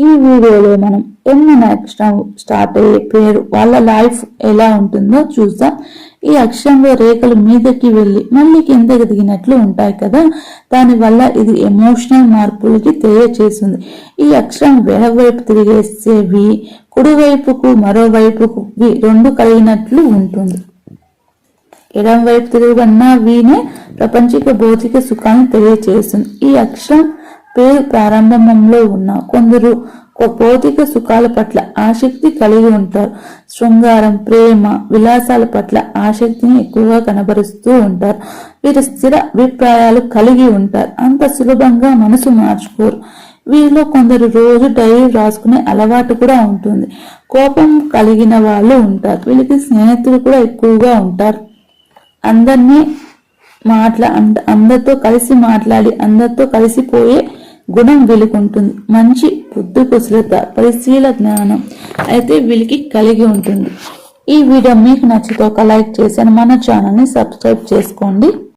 ఈ వీడియోలో మనం ఎన్ని అక్షరం స్టార్ట్ అయ్యే పేరు వాళ్ళ లైఫ్ ఎలా ఉంటుందో చూద్దాం. ఈ అక్షరంలో రేఖలు మీదకి వెళ్ళి మళ్ళీ కిందకి దిగినట్లు ఉంటాయి కదా? దానివల్ల ఇది ఎమోషనల్ మార్పులకి తెలియచేస్తుంది. ఈ అక్షరం వెడవైపు తిరిగేసేవి కుడివైపుకు మరోవైపుకు వి రెండు కలిగినట్లు ఉంటుంది. ఎడం వైపు తిరుగుబడిన వీనే ప్రపంచిక భౌతిక సుఖాన్ని తెలియచేస్తుంది. ఈ అక్షరం పేరు ప్రారంభంలో ఉన్న కొందరు భౌతిక సుఖాల పట్ల ఆసక్తి కలిగి ఉంటారు. శృంగారం ప్రేమ విలాసాల పట్ల ఆసక్తిని ఎక్కువగా కనబరుస్తూ ఉంటారు. వీరు స్థిర అభిప్రాయాలు కలిగి ఉంటారు. అంత సులభంగా మనసు మార్చుకోరు. వీరిలో కొందరు రోజు డైరీ రాసుకునే అలవాటు కూడా ఉంటుంది. కోపం కలిగిన వాళ్ళు ఉంటారు. వీళ్ళకి స్నేహితులు కూడా ఎక్కువగా ఉంటారు. అందరినీ మాట్లా అంద- అందరితో కలిసి మాట్లాడి అందరితో కలిసిపోయే గుణం వెలుగుంటుంది మంచి బుద్ధి కుశలత పరిశీల జ్ఞానం అయితే వీళ్ళకి కలిగి ఉంటుంది. ఈ వీడియో మీకు నచ్చితే ఒక లైక్ చేసి మన ఛానల్ని సబ్స్క్రైబ్ చేసుకోండి.